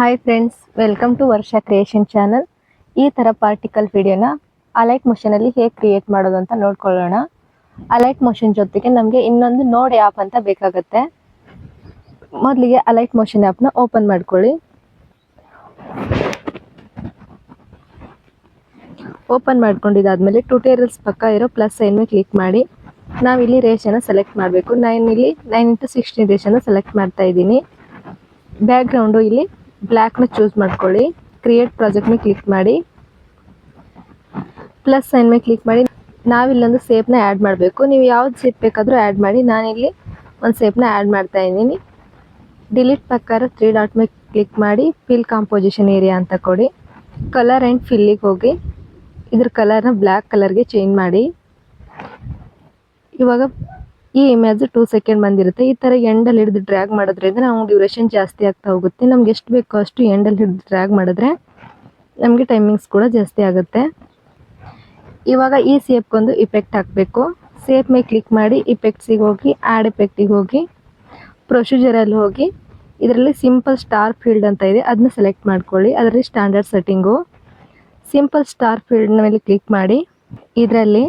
Hi friends welcome to Varsha creation channel ಈ ಥರ particle ವಿಡಿಯೋನ ಅಲೈಟ್ ಮೋಷನಲ್ಲಿ ಹೇಗೆ ಕ್ರಿಯೇಟ್ ಮಾಡೋದು ಅಂತ ನೋಡ್ಕೊಳ್ಳೋಣ. ಅಲೈಟ್ ಮೋಷನ್ ಜೊತೆಗೆ ನಮಗೆ ಇನ್ನೊಂದು ನೋಡ್ ಆ್ಯಪ್ ಅಂತ ಬೇಕಾಗುತ್ತೆ. ಮೊದಲಿಗೆ ಅಲೈಟ್ ಮೋಷನ್ ಆ್ಯಪ್ನ ಓಪನ್ ಮಾಡ್ಕೊಳ್ಳಿ. ಓಪನ್ ಮಾಡ್ಕೊಂಡಿದ್ದಾದ್ಮೇಲೆ ಟ್ಯೂಟೋರಿಯಲ್ಸ್ ಪಕ್ಕ ಇರೋ ಪ್ಲಸ್ ಸೈನ್ ಕ್ಲಿಕ್ ಮಾಡಿ. ನಾವಿಲ್ಲಿ ರೇಷನ್ನ ಸೆಲೆಕ್ಟ್ ಮಾಡಬೇಕು. ನೈನ್ ಇಲ್ಲಿ ನೈನ್ ಇಂಟು ಸಿಕ್ಸ್ಟೀನ್ ರೇಷನ್ನ ಸೆಲೆಕ್ಟ್ ಮಾಡ್ತಾ ಇದ್ದೀನಿ. ಬ್ಯಾಕ್ಗ್ರೌಂಡು ಇಲ್ಲಿ ಬ್ಲ್ಯಾಕ್ನ ಚೂಸ್ ಮಾಡ್ಕೊಳ್ಳಿ. ಕ್ರಿಯೇಟ್ ಪ್ರಾಜೆಕ್ಟ್ ಮೇಲೆ ಕ್ಲಿಕ್ ಮಾಡಿ. ಪ್ಲಸ್ ಸೈನ್ ಮೇಲೆ ಕ್ಲಿಕ್ ಮಾಡಿ. ನಾವಿಲ್ಲೊಂದು ಸೇಪ್ನ ಆ್ಯಡ್ ಮಾಡಬೇಕು. ನೀವು ಯಾವ್ದು ಸೇಪ್ ಬೇಕಾದರೂ ಆ್ಯಡ್ ಮಾಡಿ. ನಾನಿಲ್ಲಿ ಒಂದು ಸೇಪ್ನ ಆ್ಯಡ್ ಮಾಡ್ತಾ ಇದ್ದೀನಿ. ಡಿಲೀಟ್ ಪ್ರಕಾರ ತ್ರೀ ಡಾಟ್ ಮೇಲೆ ಕ್ಲಿಕ್ ಮಾಡಿ. ಫಿಲ್ ಕಾಂಪೋಸಿಷನ್ ಏರಿಯಾ ಅಂತ ಕೊಡಿ. ಕಲರ್ ಆ್ಯಂಡ್ ಫಿಲ್ಲಿಗೆ ಹೋಗಿ. ಇದ್ರ ಕಲರ್ನ ಬ್ಲ್ಯಾಕ್ ಕಲರ್ಗೆ ಚೇಂಜ್ ಮಾಡಿ. ಇವಾಗ ಈ ಇಮೇಜ್ ಟೂ ಸೆಕೆಂಡ್ ಬಂದಿರುತ್ತೆ. ಈ ಥರ ಎಂಡಲ್ಲಿ ಹಿಡಿದು ಡ್ರ್ಯಾಗ್ ಮಾಡೋದ್ರಿಂದ ನಮ್ಗೆ ಡ್ಯೂರೇಷನ್ ಜಾಸ್ತಿ ಆಗ್ತಾ ಹೋಗುತ್ತೆ. ನಮ್ಗೆ ಎಷ್ಟು ಬೇಕೋ ಅಷ್ಟು ಎಂಡಲ್ಲಿ ಹಿಡಿದು ಡ್ರ್ಯಾಗ್ ಮಾಡಿದ್ರೆ ನಮಗೆ ಟೈಮಿಂಗ್ಸ್ ಕೂಡ ಜಾಸ್ತಿ ಆಗುತ್ತೆ. ಇವಾಗ ಈ ಸೇಪ್ಗೊಂದು ಇಫೆಕ್ಟ್ ಹಾಕಬೇಕು. ಸೇಪ್ ಮೇಲೆ ಕ್ಲಿಕ್ ಮಾಡಿ ಇಫೆಕ್ಟ್ಸಿಗೆ ಹೋಗಿ ಆ್ಯಡ್ ಇಫೆಕ್ಟಿಗೆ ಹೋಗಿ ಪ್ರೊಸೀಜರಲ್ಲಿ ಹೋಗಿ, ಇದರಲ್ಲಿ ಸಿಂಪಲ್ ಸ್ಟಾರ್ ಫೀಲ್ಡ್ ಅಂತ ಇದೆ. ಅದನ್ನ ಸೆಲೆಕ್ಟ್ ಮಾಡ್ಕೊಳ್ಳಿ. ಅದರಲ್ಲಿ ಸ್ಟ್ಯಾಂಡರ್ಡ್ ಸೆಟ್ಟಿಂಗು ಸಿಂಪಲ್ ಸ್ಟಾರ್ ಫೀಲ್ಡ್ನ ಮೇಲೆ ಕ್ಲಿಕ್ ಮಾಡಿ, ಇದರಲ್ಲಿ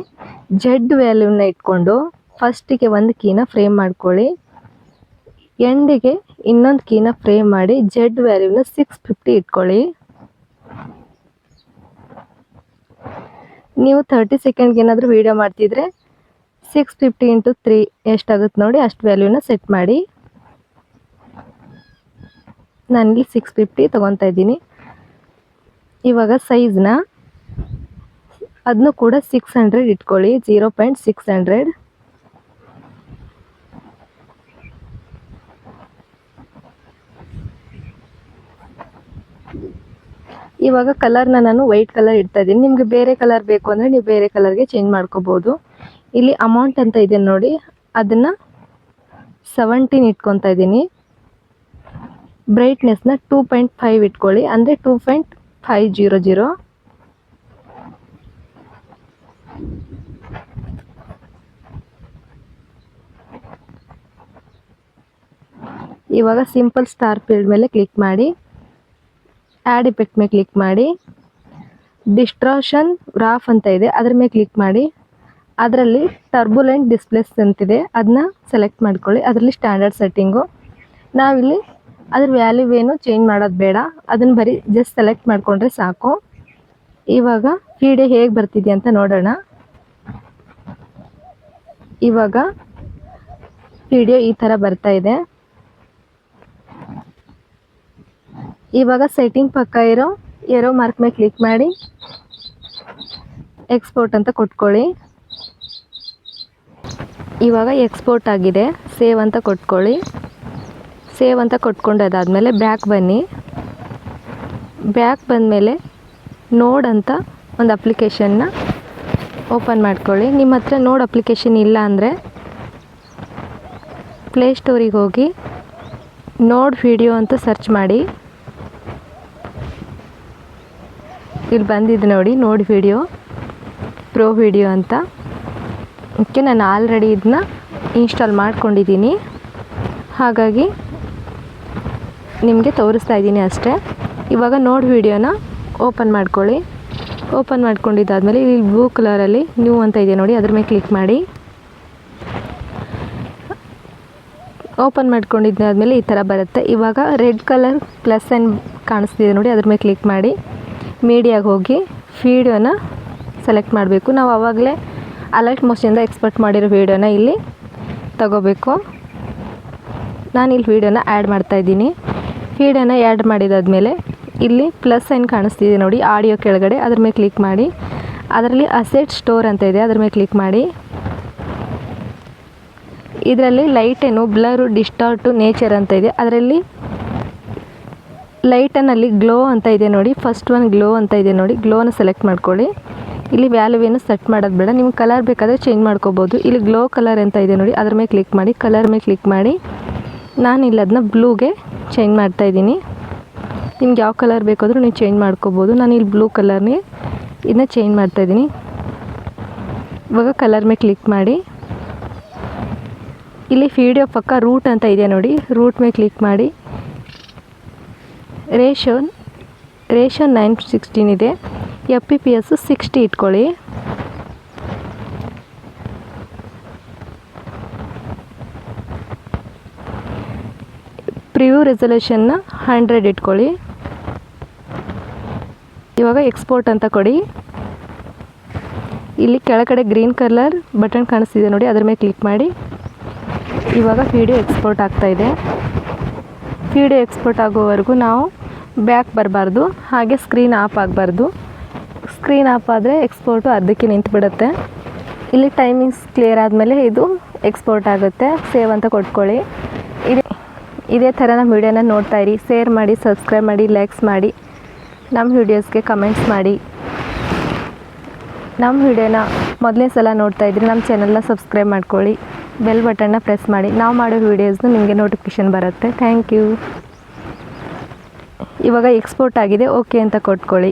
ಜೆಡ್ ವ್ಯಾಲ್ಯೂನ ಇಟ್ಕೊಂಡು ಫಸ್ಟಿಗೆ ಒಂದು ಕೀನ ಫ್ರೇಮ್ ಮಾಡ್ಕೊಳ್ಳಿ. ಎಂಡಿಗೆ ಇನ್ನೊಂದು ಕೀನ ಫ್ರೇಮ್ ಮಾಡಿ ಜೆಡ್ ವ್ಯಾಲ್ಯೂನ ಸಿಕ್ಸ್ ಫಿಫ್ಟಿ ಇಟ್ಕೊಳ್ಳಿ. ನೀವು ತರ್ಟಿ ಸೆಕೆಂಡ್ಗೆ ಏನಾದರೂ ವೀಡಿಯೋ ಮಾಡ್ತಿದ್ರೆ ಸಿಕ್ಸ್ ಫಿಫ್ಟಿ ಇಂಟು ತ್ರೀ ಎಷ್ಟಾಗುತ್ತೆ ನೋಡಿ ಅಷ್ಟು ವ್ಯಾಲ್ಯೂನ ಸೆಟ್ ಮಾಡಿ. ನಾನಿಲ್ಲಿ ಸಿಕ್ಸ್ ಫಿಫ್ಟಿ ತೊಗೊತಾ ಇದ್ದೀನಿ. ಇವಾಗ ಸೈಜ್ನ ಅದನ್ನು ಕೂಡ ಸಿಕ್ಸ್ ಹಂಡ್ರೆಡ್ ಇಟ್ಕೊಳ್ಳಿ, ಜೀರೋ ಪಾಯಿಂಟ್ ಸಿಕ್ಸ್ ಹಂಡ್ರೆಡ್. ಇವಾಗ ಕಲರ್ನ ನಾನು ವೈಟ್ ಕಲರ್ ಇಡ್ತಾ ಇದ್ದೀನಿ. ನಿಮಗೆ ಬೇರೆ ಕಲರ್ ಬೇಕು ಅಂದರೆ ನೀವು ಬೇರೆ ಕಲರ್ಗೆ ಚೇಂಜ್ ಮಾಡ್ಕೋಬೋದು. ಇಲ್ಲಿ ಅಮೌಂಟ್ ಅಂತ ಇದೆ ನೋಡಿ. ಅದನ್ನು ಸೆವೆಂಟೀನ್ ಇಟ್ಕೊತಾ ಇದ್ದೀನಿ. ಬ್ರೈಟ್ನೆಸ್ನ ಟೂ ಪಾಯಿಂಟ್ ಫೈವ್ ಇಟ್ಕೊಳ್ಳಿ. ಅಂದರೆ two point five zero zero ಇವಾಗ ಸಿಂಪಲ್ ಸ್ಟಾರ್ ಫೀಲ್ಡ್ ಮೇಲೆ ಕ್ಲಿಕ್ ಮಾಡಿ. ಆ್ಯಡ್ ಇಫೆಕ್ಟ್ ಮೇಲೆ ಕ್ಲಿಕ್ ಮಾಡಿ. ಡಿಸ್ಟ್ರಾಷನ್ ರಾಫ್ ಅಂತ ಇದೆ. ಅದ್ರ ಮೇಲೆ ಕ್ಲಿಕ್ ಮಾಡಿ. ಅದರಲ್ಲಿ ಟರ್ಬುಲೆಂಟ್ ಡಿಸ್ಪ್ಲೇಸ್ ಅಂತಿದೆ ಅದನ್ನ ಸೆಲೆಕ್ಟ್ ಮಾಡ್ಕೊಳ್ಳಿ. ಅದರಲ್ಲಿ ಸ್ಟ್ಯಾಂಡರ್ಡ್ ಸೆಟ್ಟಿಂಗು ನಾವಿಲ್ಲಿ ಅದ್ರ ವ್ಯಾಲ್ಯೂ ಏನು ಚೇಂಜ್ ಮಾಡೋದು ಬೇಡ. ಅದನ್ನು ಬರೀ ಜಸ್ಟ್ ಸೆಲೆಕ್ಟ್ ಮಾಡಿಕೊಂಡ್ರೆ ಸಾಕು. ಇವಾಗ ಫೀಡೆ ಹೇಗೆ ಬರ್ತಿದೆ ಅಂತ ನೋಡೋಣ. ಇವಾಗ ವಿಡಿಯೋ ಈ ಥರ ಬರ್ತಾ ಇದೆ. ಇವಾಗ ಸೆಟ್ಟಿಂಗ್ ಪಕ್ಕ ಇರೋ ಏರೋ ಮಾರ್ಕ್ ಮೇಲೆ ಕ್ಲಿಕ್ ಮಾಡಿ. ಎಕ್ಸ್ಪೋರ್ಟ್ ಅಂತ ಕೊಟ್ಕೊಳ್ಳಿ. ಇವಾಗ ಎಕ್ಸ್ಪೋರ್ಟ್ ಆಗಿದೆ ಸೇವ್ ಅಂತ ಕೊಟ್ಕೊಳ್ಳಿ. ಸೇವ್ ಅಂತ ಕೊಟ್ಕೊಂಡು ಅದಾದಮೇಲೆ ಬ್ಯಾಕ್ ಬನ್ನಿ. ಬ್ಯಾಕ್ ಬಂದಮೇಲೆ ನೋಡ್ ಅಂತ ಒಂದು ಅಪ್ಲಿಕೇಶನ್ನ ಓಪನ್ ಮಾಡ್ಕೊಳ್ಳಿ. ನಿಮ್ಮ ಹತ್ರ ನೋಡ್ ಅಪ್ಲಿಕೇಶನ್ ಇಲ್ಲ ಅಂದರೆ ಪ್ಲೇಸ್ಟೋರಿಗೆ ಹೋಗಿ ನೋಡ್ ವಿಡಿಯೋ ಅಂತ ಸರ್ಚ್ ಮಾಡಿ. ಇಲ್ಲಿ ಬಂದಿದ್ದು ನೋಡಿ ನೋಡಿ ವಿಡಿಯೋ ಪ್ರೋ ವಿಡಿಯೋ ಅಂತ. ಓಕೆ ನಾನು ಆಲ್ರೆಡಿ ಇದನ್ನ ಇನ್ಸ್ಟಾಲ್ ಮಾಡ್ಕೊಂಡಿದ್ದೀನಿ. ಹಾಗಾಗಿ ನಿಮಗೆ ತೋರಿಸ್ತಾ ಇದ್ದೀನಿ ಅಷ್ಟೇ. ಇವಾಗ ನೋಡಿ ವಿಡಿಯೋನ ಓಪನ್ ಮಾಡ್ಕೊಳ್ಳಿ. ಓಪನ್ ಮಾಡ್ಕೊಂಡಿದ್ದಾದಮೇಲೆ ಇಲ್ಲಿ ಬ್ಲೂ ಕಲರಲ್ಲಿ ನ್ಯೂ ಅಂತ ಇದೆ ನೋಡಿ, ಅದ್ರ ಮೇಲೆ ಕ್ಲಿಕ್ ಮಾಡಿ. ಓಪನ್ ಮಾಡ್ಕೊಂಡಿದ್ದಾದಮೇಲೆ ಈ ಥರ ಬರುತ್ತೆ. ಇವಾಗ ರೆಡ್ ಕಲರ್ ಪ್ಲಸ್ ಆ್ಯಂಡ್ ಕಾಣಿಸ್ತಿದೆ ನೋಡಿ, ಅದ್ರ ಮೇಲೆ ಕ್ಲಿಕ್ ಮಾಡಿ. ಮೀಡಿಯಾಗೆ ಹೋಗಿ ವೀಡಿಯೋನ ಸೆಲೆಕ್ಟ್ ಮಾಡಬೇಕು. ನಾವು ಆವಾಗಲೇ ಅಲರ್ಟ್ ಮೋಷನಿಂದ ಎಕ್ಸ್ಪರ್ಟ್ ಮಾಡಿರೋ ವೀಡಿಯೋನ ಇಲ್ಲಿ ತಗೋಬೇಕು. ನಾನು ಇಲ್ಲಿ ವೀಡಿಯೋನ ಆ್ಯಡ್ ಮಾಡ್ತಾಯಿದ್ದೀನಿ ವೀಡಿಯೋನ ಆ್ಯಡ್ ಮಾಡಿದಾದಮೇಲೆ ಇಲ್ಲಿ ಪ್ಲಸ್ ಸೈನ್ ಕಾಣಿಸ್ತಿದೆ ನೋಡಿ, ಆಡಿಯೋ ಕೆಳಗಡೆ. ಅದ್ರ ಮೇಲೆ ಕ್ಲಿಕ್ ಮಾಡಿ. ಅದರಲ್ಲಿ ಅಸೆಟ್ ಸ್ಟೋರ್ ಅಂತ ಇದೆ, ಅದ್ರ ಮೇಲೆ ಕ್ಲಿಕ್ ಮಾಡಿ. ಇದರಲ್ಲಿ ಲೈಟೇನು ಬ್ಲರು, ಡಿಸ್ಟಾರ್ಟು, ನೇಚರ್ ಅಂತ ಇದೆ. ಅದರಲ್ಲಿ ಲೈಟನಲ್ಲಿ ಗ್ಲೋ ಅಂತ ಇದೆ ನೋಡಿ. ಫಸ್ಟ್ ಒನ್ ಗ್ಲೋ ಅಂತ ಇದೆ ನೋಡಿ. ಗ್ಲೋನ ಸೆಲೆಕ್ಟ್ ಮಾಡ್ಕೊಳ್ಳಿ. ಇಲ್ಲಿ ವ್ಯಾಲ್ಯೂ ಏನು ಸೆಟ್ ಮಾಡೋದು ಬೇಡ. ನಿಮ್ಗೆ ಕಲರ್ ಬೇಕಾದರೆ ಚೇಂಜ್ ಮಾಡ್ಕೋಬೋದು. ಇಲ್ಲಿ ಗ್ಲೋ ಕಲರ್ ಅಂತ ಇದೆ ನೋಡಿ. ಅದ್ರ ಮೇಲೆ ಕ್ಲಿಕ್ ಮಾಡಿ. ಕಲರ್ ಮೇಲೆ ಕ್ಲಿಕ್ ಮಾಡಿ. ನಾನು ಇಲ್ಲಿ ಅದನ್ನ ಬ್ಲೂಗೆ ಚೇಂಜ್ ಮಾಡ್ತಾಯಿದ್ದೀನಿ ನಿಮ್ಗೆ ಯಾವ ಕಲರ್ ಬೇಕಾದರೂ ನೀವು ಚೇಂಜ್ ಮಾಡ್ಕೋಬೋದು. ನಾನು ಇಲ್ಲಿ ಬ್ಲೂ ಕಲರ್ನೇ ಇದನ್ನ ಚೇಂಜ್ ಮಾಡ್ತಾಯಿದ್ದೀನಿ ಇವಾಗ ಕಲರ್ ಮೇಲೆ ಕ್ಲಿಕ್ ಮಾಡಿ. ಇಲ್ಲಿ ವಿಡಿಯೋ ಪಕ್ಕ ರೂಟ್ ಅಂತ ಇದೆ ನೋಡಿ. ರೂಟ್ ಮೇಲೆ ಕ್ಲಿಕ್ ಮಾಡಿ. ರೇಷೋ ರೇಷೋ ನೈನ್ ಸಿಕ್ಸ್ಟೀನ್ ಇದೆ. F P P S sixty ಇಟ್ಕೊಳ್ಳಿ. ಪ್ರಿವ್ಯೂ ರೆಸಲ್ಯೂಷನ್ನ ಹಂಡ್ರೆಡ್ ಇಟ್ಕೊಳ್ಳಿ. ಇವಾಗ ಎಕ್ಸ್ಪೋರ್ಟ್ ಅಂತ ಕೊಡಿ. ಇಲ್ಲಿ ಕೆಳಗಡೆ ಗ್ರೀನ್ ಕಲರ್ ಬಟನ್ ಕಾಣಿಸ್ತಿದೆ ನೋಡಿ, ಅದ್ರ ಮೇಲೆ ಕ್ಲಿಕ್ ಮಾಡಿ. ಇವಾಗ ವಿಡಿಯೋ ಎಕ್ಸ್ಪೋರ್ಟ್ ಆಗ್ತಾ ಇದೆ. ವಿಡಿಯೋ ಎಕ್ಸ್ಪೋರ್ಟ್ ಆಗೋವರೆಗೂ ನಾವು ಬ್ಯಾಕ್ ಬರಬಾರ್ದು, ಹಾಗೆ ಸ್ಕ್ರೀನ್ ಆಫ್ ಆಗಬಾರ್ದು. ಸ್ಕ್ರೀನ್ ಆಫ್ ಆದರೆ ಎಕ್ಸ್ಪೋರ್ಟು ಅರ್ಧಕ್ಕೆ ನಿಂತುಬಿಡುತ್ತೆ. ಇಲ್ಲಿ ಟೈಮಿಂಗ್ಸ್ ಕ್ಲಿಯರ್ ಆದಮೇಲೆ ಇದು ಎಕ್ಸ್ಪೋರ್ಟ್ ಆಗುತ್ತೆ. ಸೇವ್ ಅಂತ ಕೊಟ್ಕೊಳ್ಳಿ. ಇದೇ ಇದೇ ಥರ ನಮ್ಮ ವಿಡಿಯೋನ ನೋಡ್ತಾ ಇರಿ. ಶೇರ್ ಮಾಡಿ ಸಬ್ಸ್ಕ್ರೈಬ್ ಮಾಡಿ ಲೈಕ್ಸ್ ಮಾಡಿ. ನಮ್ಮ ವಿಡಿಯೋಸ್ಗೆ ಕಮೆಂಟ್ಸ್ ಮಾಡಿ. ನಮ್ಮ ವಿಡಿಯೋನ ಮೊದಲನೇ ಸಲ ನೋಡ್ತಾ ಇದ್ರೆ ನಮ್ಮ ಚಾನಲ್ನ ಸಬ್ಸ್ಕ್ರೈಬ್ ಮಾಡ್ಕೊಳ್ಳಿ. ಬೆಲ್ ಬಟನ್ನ ಪ್ರೆಸ್ ಮಾಡಿ. ನಾವು ಮಾಡೋ ವೀಡಿಯೋಸ್ನು ನಿಮಗೆ ನೋಟಿಫಿಕೇಷನ್ ಬರುತ್ತೆ. ಥ್ಯಾಂಕ್ ಯು ಇವಾಗ ಎಕ್ಸ್ಪೋರ್ಟ್ ಆಗಿದೆ ಓಕೆ ಅಂತ ಕೊಟ್ಕೊಳ್ಳಿ.